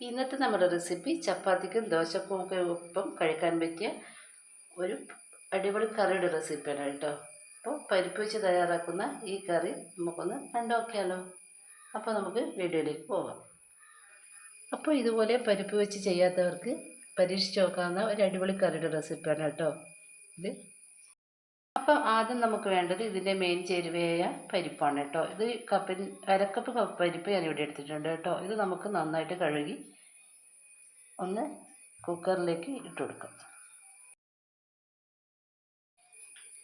ഇന്നത്തെ നമ്മുടെ റെസിപ്പി ചപ്പാത്തിക്കും ദോശക്കും ഒക്കെ ഒപ്പം കഴിക്കാൻ പറ്റിയ ഒരു അടിപൊളി കറിയുടെ റെസിപ്പിയാണ് കേട്ടോ. അപ്പോൾ പരിപ്പ് വെച്ച് തയ്യാറാക്കുന്ന ഈ കറി നമുക്കൊന്ന് കണ്ടോക്കിയാലോ അപ്പോൾ നമുക്ക് വീഡിയോയിലേക്ക് പോകാം അപ്പോൾ ഇതുപോലെ പരിപ്പ് വെച്ച് ചെയ്യാത്തവർക്ക് പരീക്ഷിച്ച് നോക്കാവുന്ന ഒരു അടിപൊളി കറിയുടെ റെസിപ്പിയാണ് കേട്ടോ. ഇത് അപ്പം ആദ്യം നമുക്ക് വേണ്ടത് ഇതിന്റെ മെയിൻ ചേരുവയായ പരിപ്പാണ് കേട്ടോ. ഇത് കപ്പിൻ അരക്കപ്പ് കപ്പ് പരിപ്പ് ഞാൻ ഇവിടെ എടുത്തിട്ടുണ്ട് കേട്ടോ. ഇത് നമുക്ക് നന്നായിട്ട് കഴുകി ഒന്ന് കുക്കറിലേക്ക് ഇട്ട് കൊടുക്കാം.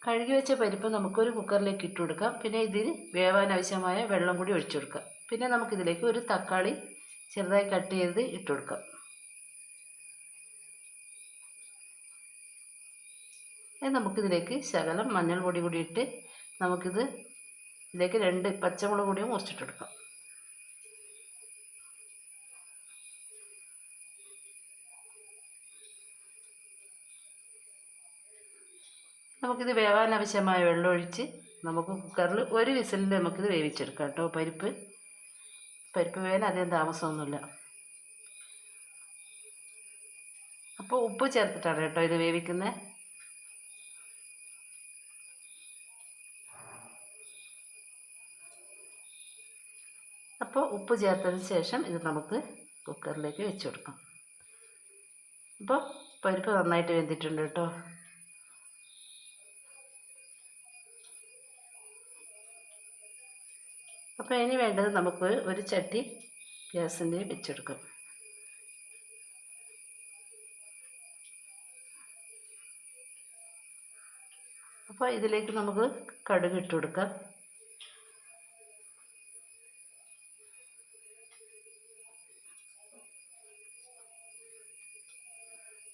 കഴുകി വെച്ച പരിപ്പ് നമുക്കൊരു കുക്കറിലേക്ക് ഇട്ട് കൊടുക്കാം. പിന്നെ ഇതിൽ വേവാൻ ആവശ്യമായ വെള്ളം കൂടി ഒഴിച്ചു കൊടുക്കാം. പിന്നെ നമുക്കിതിലേക്ക് ഒരു തക്കാളി ചെറുതായി കട്ട് ചെയ്ത് ഇട്ട് കൊടുക്കാം. നമുക്കിതിലേക്ക് ശകലം മഞ്ഞൾ പൊടി കൂടി ഇട്ട് നമുക്കിത് ഇതിലേക്ക് രണ്ട് പച്ചമുളക് കൂടിയും മുറിച്ചിട്ടെടുക്കാം. നമുക്കിത് വേവാൻ ആവശ്യമായ വെള്ളം ഒഴിച്ച് നമുക്ക് കുക്കറിൽ ഒരു വിസിലിൽ നമുക്കിത് വേവിച്ചെടുക്കാം കേട്ടോ. പരിപ്പ് പരിപ്പ് വേവാൻ അധികം താമസമൊന്നുമില്ല. അപ്പോൾ ഉപ്പ് ചേർത്തിട്ടാണ് കേട്ടോ ഇത് വേവിക്കുന്നത്. അപ്പോൾ ഉപ്പ് ചേർത്തതിന് ശേഷം ഇത് നമുക്ക് കുക്കറിലേക്ക് വെച്ച് കൊടുക്കാം. അപ്പോൾ പരിപ്പ് നന്നായിട്ട് വെന്തിട്ടുണ്ട് കേട്ടോ. അപ്പോൾ ഇനി വേണ്ടത് നമുക്ക് ഒരു ചട്ടി ഗ്യാസിന്റെ വെച്ചെടുക്കാം അപ്പോൾ ഇതിലേക്ക് നമുക്ക് കടുക് ഇട്ട് കൊടുക്കാം.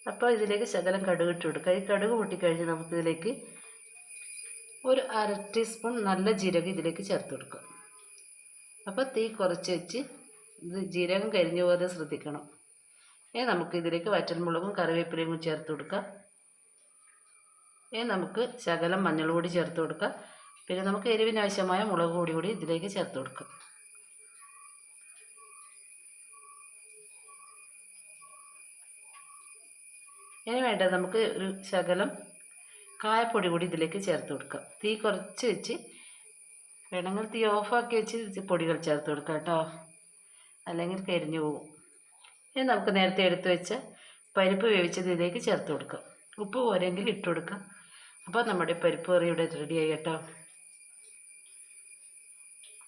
അപ്പോൾ ഇതിലേക്ക് ശകലം കടുക് ഇട്ട് കൊടുക്കുക. ഈ കടുക് പൊട്ടിക്കഴിഞ്ഞ് നമുക്കിതിലേക്ക് ഒരു അര ടീസ്പൂൺ നല്ല ജീരകം ഇതിലേക്ക് ചേർത്ത് കൊടുക്കുക. അപ്പോൾ തീ കുറച്ച് വെച്ച് ഇത് ജീരകം കരിഞ്ഞു പോകാതെ ശ്രദ്ധിക്കണം. ഏ നമുക്ക് ഇതിലേക്ക് വറ്റൽമുളകും കറിവേപ്പിലയും കൂടി ചേർത്ത് കൊടുക്കാം. ഏ നമുക്ക് ശകലം മഞ്ഞൾ പൊടി ചേർത്ത് കൊടുക്കാം. പിന്നെ നമുക്ക് എരിവിനാവശ്യമായ മുളക് പൊടി കൂടി ഇതിലേക്ക് ചേർത്ത് കൊടുക്കാം. ഇനി വേണ്ടത് നമുക്ക് ഒരു ശകലം കായപ്പൊടി കൂടി ഇതിലേക്ക് ചേർത്ത് കൊടുക്കാം. തീ കുറച്ച് വെച്ച് വേണമെങ്കിൽ തീ ഓഫാക്കി വെച്ച് പൊടികൾ ചേർത്ത് കൊടുക്കാം കേട്ടോ. അല്ലെങ്കിൽ കരിഞ്ഞു പോകും. ഇനി നമുക്ക് നേരത്തെ എടുത്ത് വെച്ച പരിപ്പ് വേവിച്ചത് ഇതിലേക്ക് ചേർത്ത് കൊടുക്കാം. ഉപ്പ് പോരെങ്കിൽ ഇട്ട് കൊടുക്കാം. അപ്പോൾ നമ്മുടെ പരിപ്പ് കറി ഇവിടെ റെഡിയായി കേട്ടോ.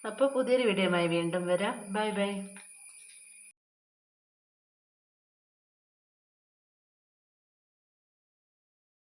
അപ്പോൾ പുതിയൊരു വീഡിയോയുമായി വീണ്ടും വരാം. Bye bye